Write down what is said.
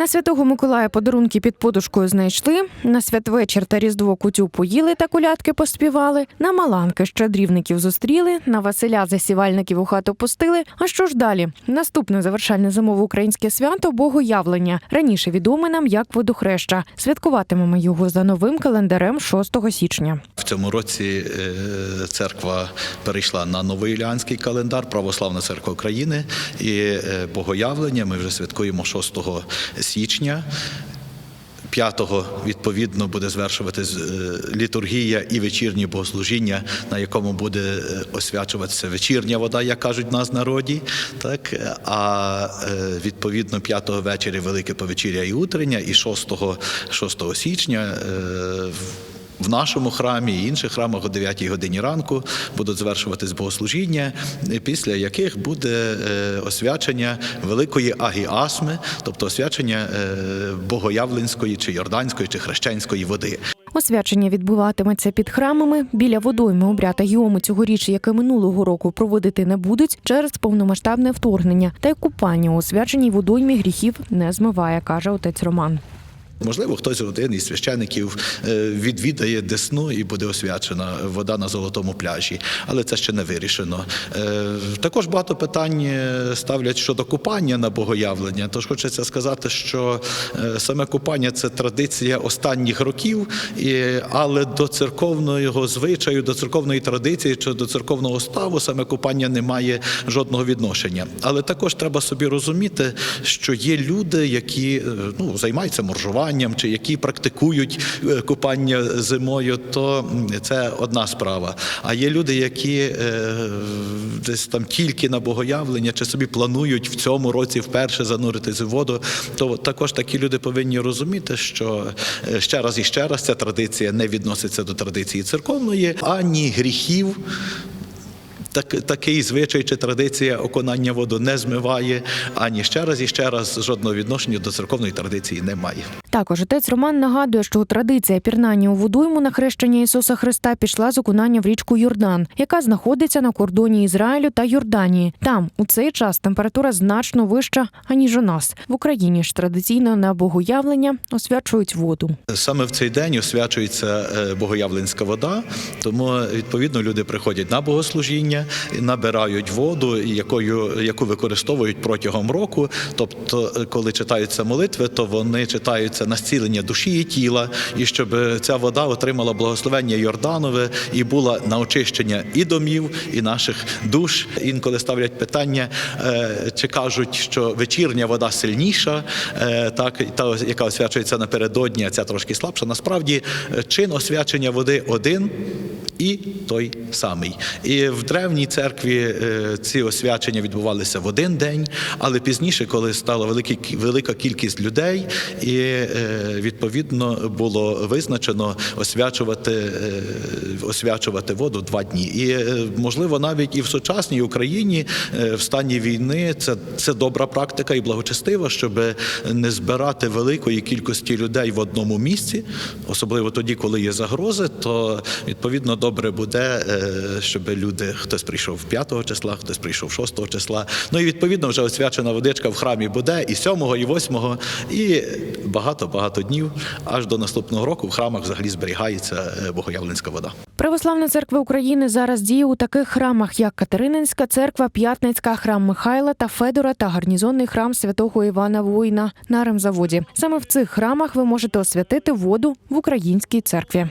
На святого Миколая подарунки під подушкою знайшли. На святвечір та різдво кутю поїли та колядки поспівали. На Маланки щедрівників зустріли. На Василя засівальників у хату пустили. А що ж далі? Наступне завершальне зимове українське свято Богоявлення. Раніше відоме нам як водохреща. Святкуватимемо його за новим календарем 6 січня. Цьому році е, церква перейшла на новий юліанський календар, Православна церква України і е, Богоявлення. Ми вже святкуємо 6 січня. 5-го, відповідно буде звершуватись е, літургія і вечірнє богослужіння, на якому буде освячуватися вечірня вода, як кажуть в нас народі. Так а відповідно 5-го вечері велике повечіря і утрення, і 6-го, 6 січня. В нашому храмі і інших храмах о 9 годині ранку будуть звершуватись богослужіння, після яких буде е, освячення великої агіасми, тобто освячення е, богоявленської чи йорданської чи хрещенської води. Освячення відбуватиметься під храмами. Біля водойми обряд Агіому цьогоріч, як і минулого року, проводити не будуть через повномасштабне вторгнення. Та й купання у освяченій водоймі гріхів не змиває, каже отець Роман. Можливо, хтось з родин із священиків е, відвідає Десну і буде освячена вода на золотому пляжі, але це ще не вирішено. Е, Також багато питань е, ставлять щодо купання на богоявлення. Тож хочеться сказати, що саме купання це традиція останніх років, але до церковного звичаю, до церковної традиції чи до церковного ставу саме купання не має жодного відношення. Але також треба собі розуміти, що є люди, які ну, займаються моржуванням чи які практикують е, купання зимою, то це одна справа. А є люди, які е, десь там тільки на богоявлення чи собі планують в цьому році вперше зануритись в воду, то також такі люди повинні розуміти, що е, ще раз і ще раз ця традиція не відноситься до традиції церковної, ані гріхів. Так, такий звичай чи традиція оконання воду не змиває, ані ще раз і ще раз жодного відношення до церковної традиції немає. Також отець Роман нагадує, що традиція пірнання у водойму на хрещення Ісуса Христа пішла з окунання в річку Йордан, яка знаходиться на кордоні Ізраїлю та Йорданії. Там у цей час температура значно вища аніж у нас в Україні ж традиційно на богоявлення освячують воду. Саме в цей день освячується е, богоявленська вода, тому відповідно люди приходять на богослужіння, набирають воду, якою яку використовують протягом року. Тобто, коли читаються молитви, то вони читаються на зцілення душі і тіла, і щоб ця вода отримала благословення Йорданове і була на очищення і домів, і наших душ. Інколи ставлять питання, е, чи кажуть, що вечірня вода сильніша, е, так та яка освячується напередодні, а ця трошки слабша. Насправді е, чин освячення води один. І той самий. І в древній церкві е, ці освячення відбувалися в один день, але пізніше, коли стала велика, кількість людей, і е, відповідно було визначено освячувати, е, освячувати воду два дні. І можливо, навіть і в сучасній Україні в стані війни це, це добра практика і благочестива, щоб не збирати великої кількості людей в одному місці, особливо тоді, коли є загрози, то відповідно добре буде, е, щоб люди хтось прийшов 5 числа, хтось прийшов 6 числа. Ну і відповідно вже освячена водичка в храмі буде і 7, і 8, і багато багато днів аж до наступного року в храмах взагалі зберігається е, богоявленська вода. Православна церква України зараз діє у таких храмах, як Катерининська церква, П'ятницька, храм Михайла та Федора та гарнізонний храм святого Івана Воїна на Ремзаводі. Саме в цих храмах ви можете освятити воду в українській церкві.